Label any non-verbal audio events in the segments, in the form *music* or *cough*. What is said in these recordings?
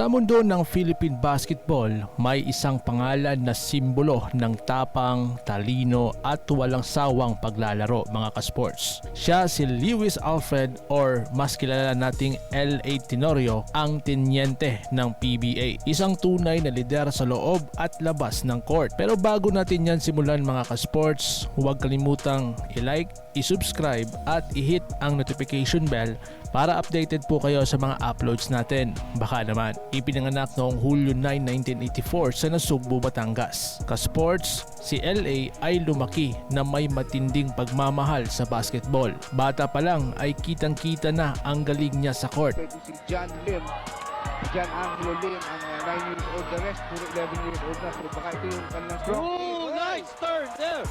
Sa mundo ng Philippine basketball, may isang pangalan na simbolo ng tapang, talino at walang sawang paglalaro mga kasports. Siya si Lewis Alfred or mas kilala nating L.A. Tenorio, ang tinyente ng PBA. Isang tunay na lider sa loob at labas ng court. Pero bago natin yan simulan mga kasports, huwag kalimutang i-like, i-subscribe at i-hit ang notification bell para updated po kayo sa mga uploads natin. Baka naman, ipinanganak noong Hulyo 9, 1984 sa Nasugbu, Batangas. Ka-sports, si LA ay lumaki na may matinding pagmamahal sa basketball. Bata pa lang ay kitang-kita na ang galing niya sa court. Pwede si John Lim. John Angelo Lim, ang uh, 9 years old. The rest, puro 11 years old na. So baka ito yung kanilang strong. Oh, nice turn there.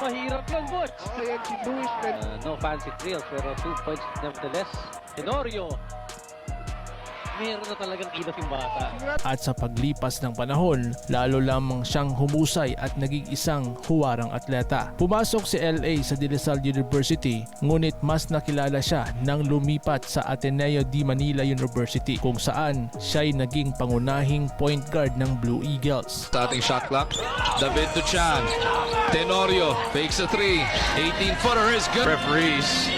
Mahirap yan, Butch. Oh, yan si Luis. Uh, no fancy drills, pero two points nevertheless. Tenorio. Meron na talagang kilos yung bata. At sa paglipas ng panahon, lalo lamang siyang humusay at naging isang huwarang atleta. Pumasok si LA sa De La Salle University, ngunit mas nakilala siya nang lumipat sa Ateneo de Manila University kung saan siya'y naging pangunahing point guard ng Blue Eagles. Starting shot clock. David Duchan. Tenorio fakes a three. 18 footer is good. Referees.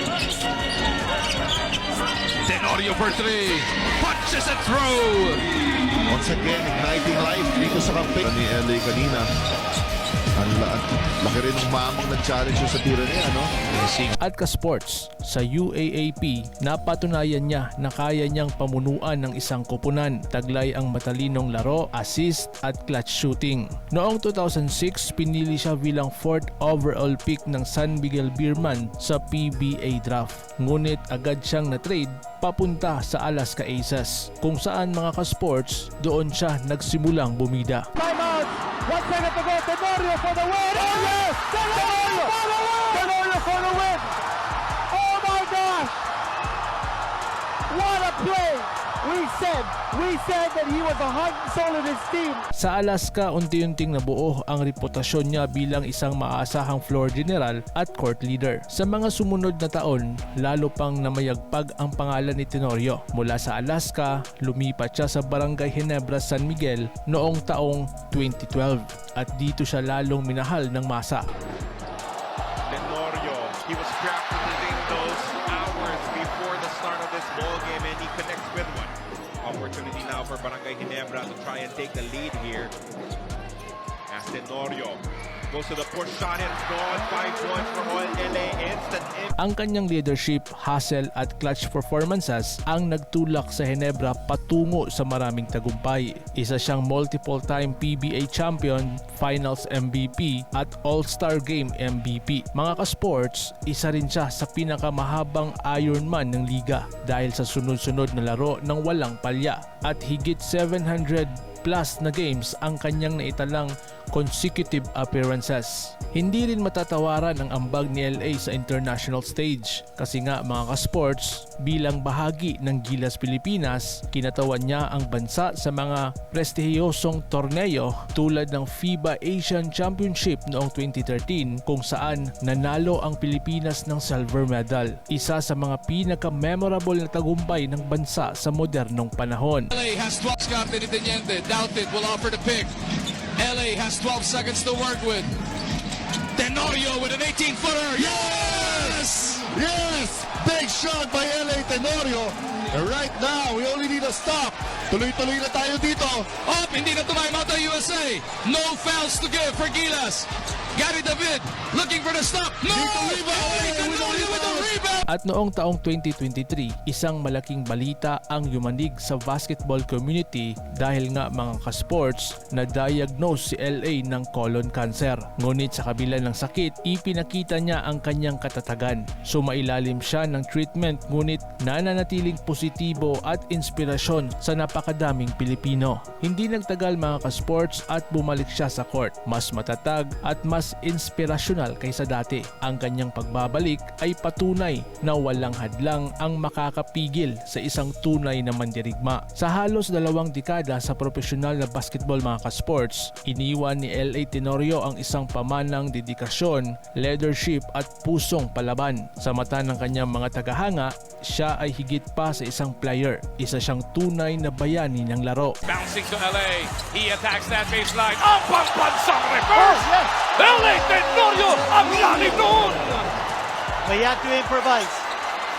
Tenorio for three. Punches and throw. Once again, igniting life dito sa campaign ni LA kanina. Ang la- laki rin ng mamang nag-challenge sa tira niya, no? At ka-sports, sa UAAP, napatunayan niya na kaya niyang pamunuan ng isang kupunan. Taglay ang matalinong laro, assist at clutch shooting. Noong 2006, pinili siya bilang 4th overall pick ng San Miguel Beerman sa PBA draft. Ngunit agad siyang na-trade papunta sa Alaska Aces kung saan mga ka-sports doon siya nagsimulang bumida. Timeout. One second to go. Tenorio for the win. Oh, yes! Tenorio for the win! Tenorio for the win! Oh, my gosh! What a play! We said, we said that he was the heart and soul of his team. Sa Alaska, unti-unting nabuo ang reputasyon niya bilang isang maasahang floor general at court leader. Sa mga sumunod na taon, lalo pang namayagpag ang pangalan ni Tenorio. Mula sa Alaska, lumipat siya sa Barangay Ginebra, San Miguel noong taong 2012 at dito siya lalong minahal ng masa. Tenorio. He was drafted within those hours before the start of this ball game, and he connects with. Opportunity now for Barangay Ginebra to try and take the lead here. As Ang kanyang leadership, hustle at clutch performances ang nagtulak sa Ginebra patungo sa maraming tagumpay. Isa siyang multiple-time PBA champion, finals MVP at All-Star Game MVP. Mga ka-sports, isa rin siya sa pinakamahabang Ironman ng liga dahil sa sunod-sunod na laro ng walang palya at higit 700 plus na games ang kanyang naitalang consecutive appearances. Hindi rin matatawaran ang ambag ni LA sa international stage kasi nga mga ka-sports bilang bahagi ng Gilas Pilipinas, kinatawan niya ang bansa sa mga prestihiyosong torneo tulad ng FIBA Asian Championship noong 2013 kung saan nanalo ang Pilipinas ng silver medal. Isa sa mga pinaka-memorable na tagumpay ng bansa sa modernong panahon. LA has 12 Captain Teniente. Doubted will offer the pick. LA has 12 seconds to work with. Tenorio with an 18 footer. Yes! Yes! Big shot by LA Tenorio. And right now, we only need a stop. Tuloy-tuloy na tayo dito. Up, hindi na tumimeout ang USA. No fouls to give for Gilas. Gary David looking for the stop. No! Dito. LA Tenorio with. At noong taong 2023, isang malaking balita ang yumanig sa basketball community dahil nga mga ka-sports na diagnose si LA ng colon cancer. Ngunit sa kabila ng sakit, ipinakita niya ang kanyang katatagan. Sumailalim siya ng treatment ngunit nananatiling positibo at inspirasyon sa napakadaming Pilipino. Hindi nagtagal mga ka-sports at bumalik siya sa court. Mas matatag at mas inspirasyonal kaysa dati. Ang kanyang pagbabalik ay patunay na walang hadlang ang makakapigil sa isang tunay na mandirigma. Sa halos dalawang dekada sa profesional na basketball mga ka-sports, iniwan ni L.A. Tenorio ang isang pamanang dedikasyon, leadership at pusong palaban. Sa mata ng kanyang mga tagahanga, siya ay higit pa sa isang player. Isa siyang tunay na bayani ng laro. Bouncing to LA. He attacks that baseline. Ang pambansang reverse! LA Tenorio ang lalim noon! May had to improvise.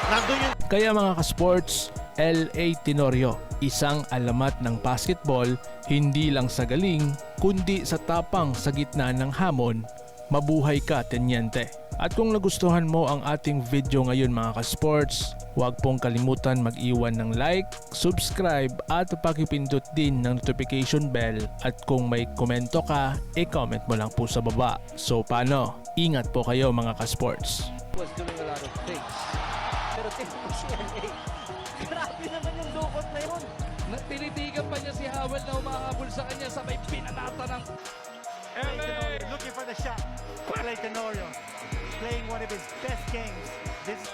Yung Kaya mga ka-sports, L.A. Tenorio, isang alamat ng basketball hindi lang sa galing, kundi sa tapang sa gitna ng hamon. Mabuhay ka, Tenyente. At kung nagustuhan mo ang ating video ngayon mga ka-sports, huwag pong kalimutan mag-iwan ng like, subscribe at pakipindot din ng notification bell at kung may komento ka, e-comment mo lang po sa baba. So paano? Ingat po kayo mga ka-sports. Was doing a lot of things. Pero *laughs* si LA. Grabe naman yung lukot na yun. Tinitigan pa niya si Howell na umahabol sa kanya sabay pinanata ng looking for the shot. Clay Tenorio playing one of his best games. This